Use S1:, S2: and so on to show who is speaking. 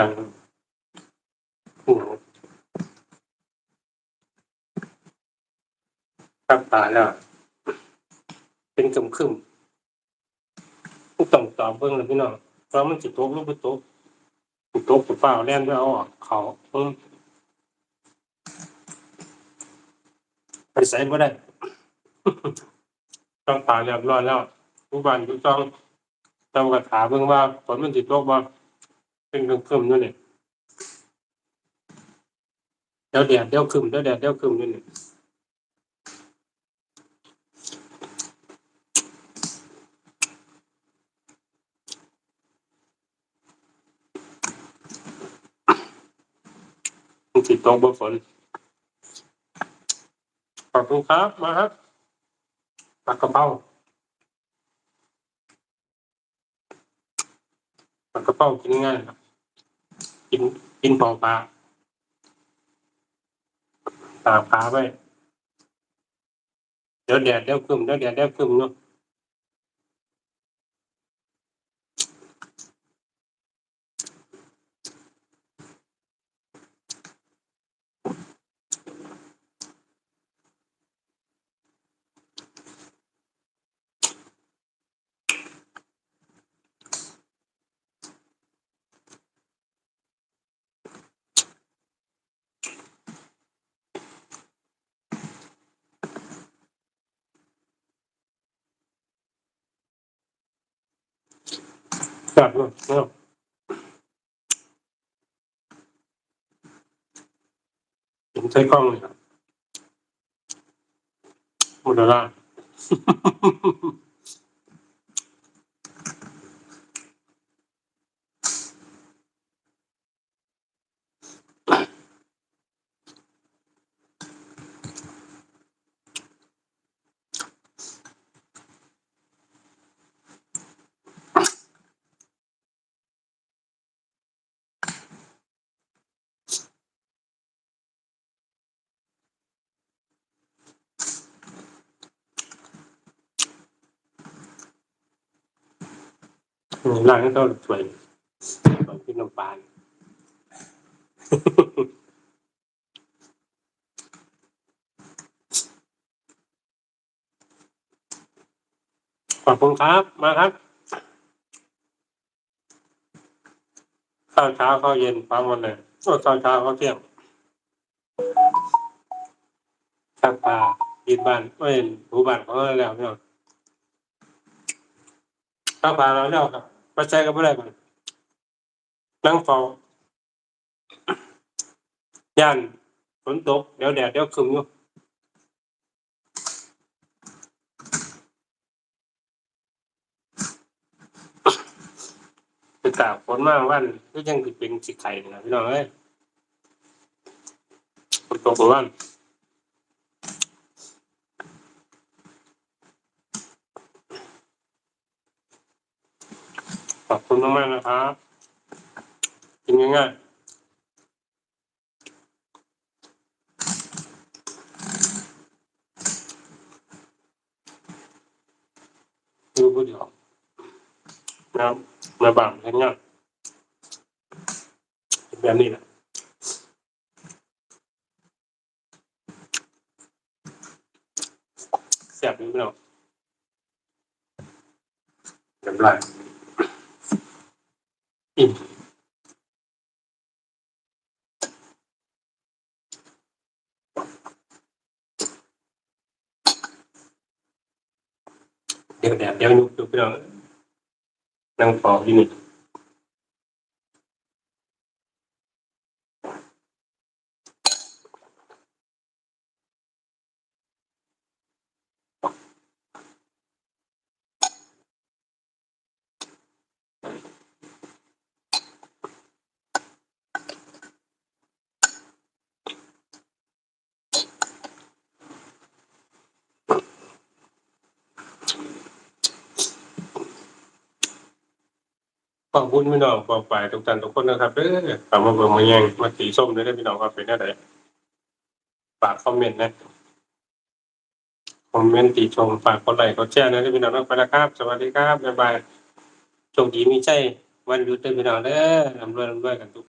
S1: ดังโอ้ครับตายแล้ว เป็นคึมคึมๆผู้ต้องตอบเบิ่งเลยพี่น้องเพราะมันจิตตกหรือบ่ตกสิตกสิเปล่าแล่นไปเอาออกเขาเพิ่งไปใส่บ่ได้ต้องตาเรียบร้อยแล้วผู้บ้านผู้ต้องต้องกระถาเบิ่งว่าฝนมันสิตกบ่ เป็นคึมๆนั่นนี่เดี๋ยวแดดเดี๋ยวครึมเดี๋ยวแดดเดี๋ยวครึมนั่นนี่มันสิตกบ่ฝนขอบคุณครับ มาครับปากกระเป้า ปลากระเป้ากินง่ายครับกินกินเปล่าปลาตากปลาไว้เดี๋ยวแดดเดี๋ยวคึมเดี๋ยวแดดเดี๋ยวคึมเนาะ จัดเนาะเนาะผมใช้กล้องเลยค รับหมดแล้วล่านก็สวยสวยขึ้นน้ำปลาขอบคุณครับ มาครับ ข้าวเช้าข้าวเย็นฟังหมดเลยโอ้ข้าวเช้าข้าวเที่ยงข้าวปลากินบ้านเอ้ยหูบ้านเขาแล้วเนาะข้าวปลาเราแล้วครับปัจจัยก็ไม่ได้มันนั่งเฝ้าย่านฝนตก เดี๋ยวแดดเดี๋ยวครึ้มอยู่ไปตากฝนมากวันก็ยังเป็นสิไข่นะพี่น้องเอ้ยฝนตกหมู่บ้าน ขอบคุณมากๆนะครับกินง่ายๆดูผู้เดียวนะมาบังงงานเป็นแบบนี้แหละแซ่บอยู่พี่องเรียบร้อยอิ่ม เดี๋ยวแดดเดี๋ยวยุบยุบพี่น้องนั่งเฝ้าที่นี่ ขอบคุณพี่น้องขอบฝ่ายทุกท่านทุกคนนะครับเออถามมาเบิ่งมาแยงมาสีส้มด้วยนะพี่น้องครับเป็นอะไรฝากคอมเมนต์นะคอมเมนต์ติชมฝากกดไลค์กดแชร์นะพี่น้องนะไปแล้วครับ สวัสดีครับบ๊ายบายโชคดีมีใจวันหยุดเด้อพี่น้องเด้อรำรวยรำรวยกันทุก